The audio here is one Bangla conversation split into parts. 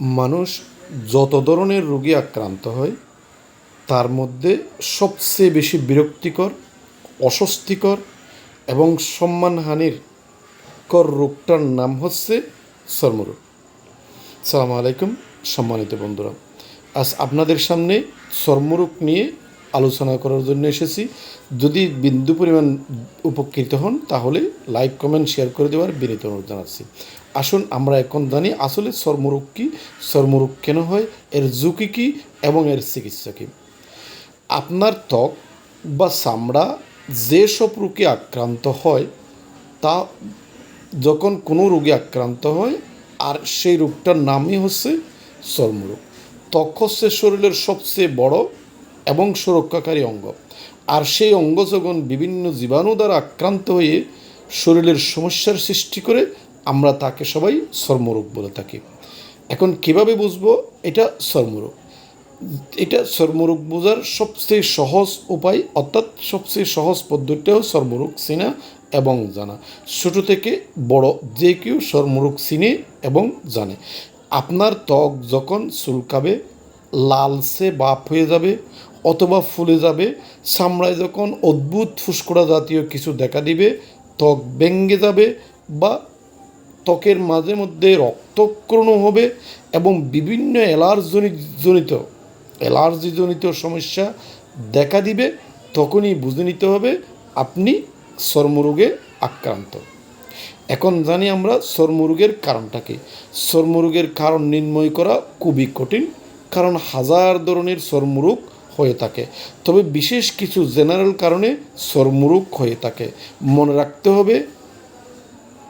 মানুষ যত ধরনের রোগে আক্রান্ত হয়, তার মধ্যে সবচেয়ে বেশি বিরক্তিকর, অস্বস্তিকর এবং সম্মানহানির কর রোগটার নাম হচ্ছে চর্মরোগ সালাম আলাইকুম, সম্মানিত বন্ধুরা। আজ আপনাদের সামনে চর্মরোগ নিয়ে আলোচনা করার জন্য এসেছি। যদি বিন্দু পরিমাণ উপকৃত হন, তাহলে লাইক, কমেন্ট, শেয়ার করে দেওয়ার বিনীত অনুরোধ জানাচ্ছি। আসুন আমরা এখন জানি আসলে চর্মরোগ কী চর্মরোগ কেন হয়, এর ঝুঁকি কী এবং এর চিকিৎসা কী। আপনার ত্বক বা চামড়া যেসব রোগে আক্রান্ত হয়, তা যখন কোনো রোগে আক্রান্ত হয়, আর সেই রোগটার নামই হচ্ছে চর্মরোগ ত্বক হচ্ছে শরীরের সবচেয়ে বড় এবং সুরক্ষাকারী অঙ্গ। আর সেই অঙ্গ যখন বিভিন্ন জীবাণু দ্বারা আক্রান্ত হয়ে শরীরের সমস্যার সৃষ্টি করে আমরা তাকে সবাই চর্মরোগ বলে থাকি। এখন কীভাবে বুঝব? এটা চর্মরোগ এটা চর্মরোগ বোঝার সবচেয়ে সহজ উপায়, অর্থাৎ সবচেয়ে সহজ পদ্ধতিটাও চর্মরোগ চেনা এবং জানা। ছোট থেকে বড় যে কেউ চর্মরোগ চিনে এবং জানে। আপনার ত্বক যখন চুলকাবে লালসে বাপ হয়ে যাবে অথবা ফুলে যাবে, চামড়ায় যখন অদ্ভুত ফুসকোড়া জাতীয় কিছু দেখা দিবে, ত্বক ভেঙ্গে যাবে বা ত্বকের মাঝে মধ্যে রক্তক্রণ হবে এবং বিভিন্ন অ্যালার্জনিক জনিত, অ্যালার্জিজনিত সমস্যা দেখা দিবে, তখনই বুঝে নিতে হবে আপনি চর্মরোগে আক্রান্ত। এখন জানি আমরা চর্মরোগের কারণটা কি। চর্মরোগের কারণ নির্ণয় করা খুবই কঠিন, কারণ হাজার ধরনের চর্মরোগ হয়ে থাকে। তবে বিশেষ কিছু জেনারেল কারণে চর্মরোগ হয়ে থাকে। মনে রাখতে হবে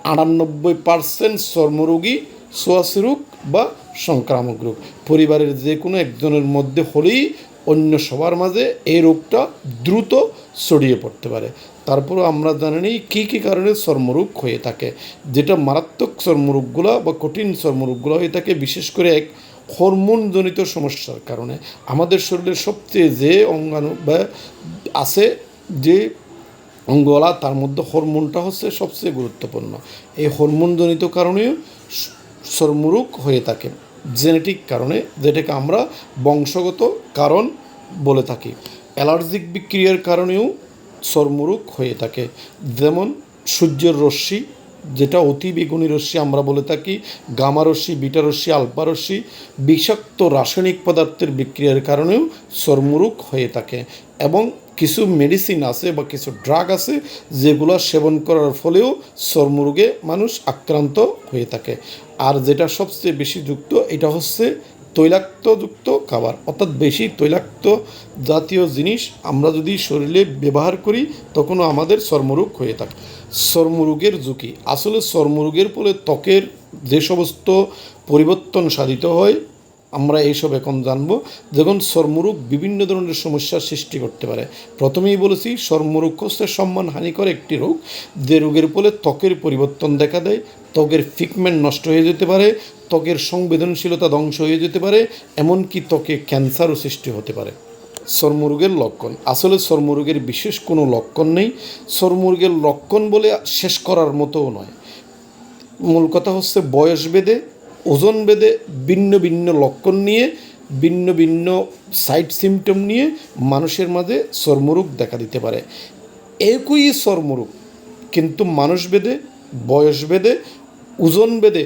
আটানব্বই পার্সেন্ট চর্মরোগী সোয়াশি রোগ বা সংক্রামক রোগ। পরিবারের যে কোনো একজনের মধ্যে হলেই অন্য সবার মাঝে এই রোগটা দ্রুত ছড়িয়ে পড়তে পারে। তারপরও আমরা জানি কী কী কারণে চর্মরোগ হয়ে থাকে। যেটা মারাত্মক চর্মরোগগুলো বা কঠিন চর্মরোগগুলো হয়ে থাকে, বিশেষ করে এক হরমোনজনিত সমস্যার কারণে। আমাদের শরীরের সবচেয়ে যে অঙ্গাণু বা আছে যে অঙ্গওয়ালা তার মধ্যে হরমোনটা হচ্ছে সবচেয়ে গুরুত্বপূর্ণ। এই হরমোনজনিত কারণেও সরমুরুক হয়ে থাকে। জেনেটিক কারণে, যেটাকে আমরা বংশগত কারণ বলে থাকি। অ্যালার্জিক বিক্রিয়ার কারণেও চর্মরোগ হয়ে থাকে। যেমন সূর্যের রশ্মি যেটা অতি বেগুনি রশ্মি আমরা বলে থাকি, গামা রশ্মি, বিটা রশ্মি, আলফা রশ্মি, বিষাক্ত রাসায়নিক পদার্থের বিক্রিয়ার কারণেও চর্মরোগ হয়ে থাকে এবং কিছু মেডিসিন আছে বা কিছু ড্রাগ আছে যেগুলো সেবন করার ফলেও চর্মরোগে মানুষ আক্রান্ত হয়ে থাকে। আর যেটা সবচেয়ে বেশি যুক্ত, এটা হচ্ছে তৈলাক্তযুক্ত খাবার, অর্থাৎ বেশি তৈলাক্ত জাতীয় জিনিস আমরা যদি শরীরে ব্যবহার করি, তখনও আমাদের চর্মরোগ হয়ে থাকে। চর্মরোগের ঝুঁকি। আসলে চর্মরোগের ফলে ত্বকের যে সমস্ত পরিবর্তন সাধিত হয় আমরা এইসব এখন জানব। যখন চর্মরোগ বিভিন্ন ধরনের সমস্যার সৃষ্টি করতে পারে। প্রথমেই বলেছি চর্মরোগ হচ্ছে সম্মানহানিকর একটি রোগ। যে রোগের ফলে ত্বকের পরিবর্তন দেখা দেয়, ত্বকের ফিকমেন্ট নষ্ট হয়ে যেতে পারে, ত্বকের সংবেদনশীলতা ধ্বংস হয়ে যেতে পারে, এমনকি ত্বকে ক্যান্সারও সৃষ্টি হতে পারে। চর্মরোগের লক্ষণ। আসলে চর্মরোগের বিশেষ কোনো লক্ষণ নেই। চর্মরোগের লক্ষণ বলে শেষ করার মতোও নয়। মূল কথা হচ্ছে বয়স বেদে ওজন বেদে ভিন্ন ভিন্ন লক্ষণ নিয়ে, ভিন্ন ভিন্ন সাইড সিমটম নিয়ে মানুষের মাঝে চর্মরোগ দেখা দিতে পারে। একই চর্মরোগ কিন্তু মানুষ বেদে বয়স বেদে ওজন বেদে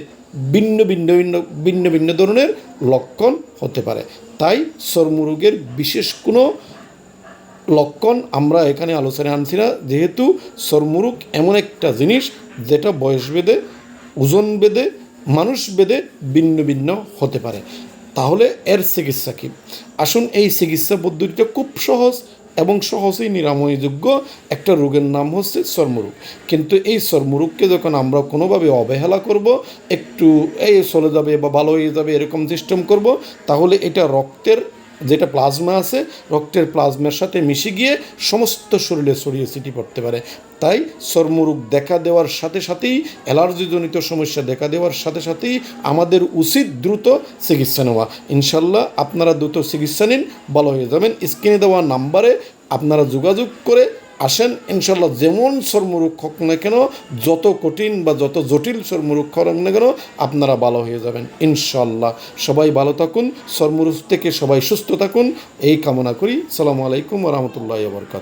ভিন্ন ভিন্ন ভিন্ন ভিন্ন ভিন্ন ধরনের লক্ষণ হতে পারে। তাই চর্মরোগের বিশেষ কোনো লক্ষণ আমরা এখানে আলোচনায় আনছি না। যেহেতু চর্মরোগ এমন একটা জিনিস যেটা বয়স বেদে ওজন বেদে মানুষ বেদে ভিন্ন ভিন্ন হতে পারে। তাহলে এর চিকিৎসা কী? আসুন এই চিকিৎসা পদ্ধতিটা খুব সহজ এবং সহজেই নিরাময়যোগ্য একটা রোগের নাম হচ্ছে চর্মরোগ। কিন্তু এই চর্মরোগকে যখন আমরা কোনোভাবে অবহেলা করব, একটু এই চলে যাবে বা ভালো হয়ে যাবে এরকম সিস্টেম করব, তাহলে এটা রক্তের যেটা প্লাজমা আছে, রক্তের প্লাজমার সাথে মিশে গিয়ে সমস্ত শরীরে ছড়িয়ে ছিটি পড়তে পারে। তাই চর্মরোগ দেখা দেওয়ার সাথে সাথেই, অ্যালার্জিজনিত সমস্যা দেখা দেওয়ার সাথে সাথেই আমাদের উচিত দ্রুত চিকিৎসা নেওয়া। ইনশাল্লাহ আপনারা দ্রুত চিকিৎসা নিন, ভালো হয়ে যাবেন। স্ক্রিনে দেওয়া নাম্বারে আপনারা যোগাযোগ করে আসেন ইনশাল্লাহ যেমন সর্মরোগ হোক না কেন, যত কঠিন বা যত জটিল চর্মরুক্ষ হোক না কেন, আপনারা ভালো হয়ে যাবেন ইনশাল্লাহ সবাই ভালো থাকুন সর্মরোগ থেকে সবাই সুস্থ থাকুন, এই কামনা করি। সালামু আলাইকুম রহমতুল্লাহ বরকাত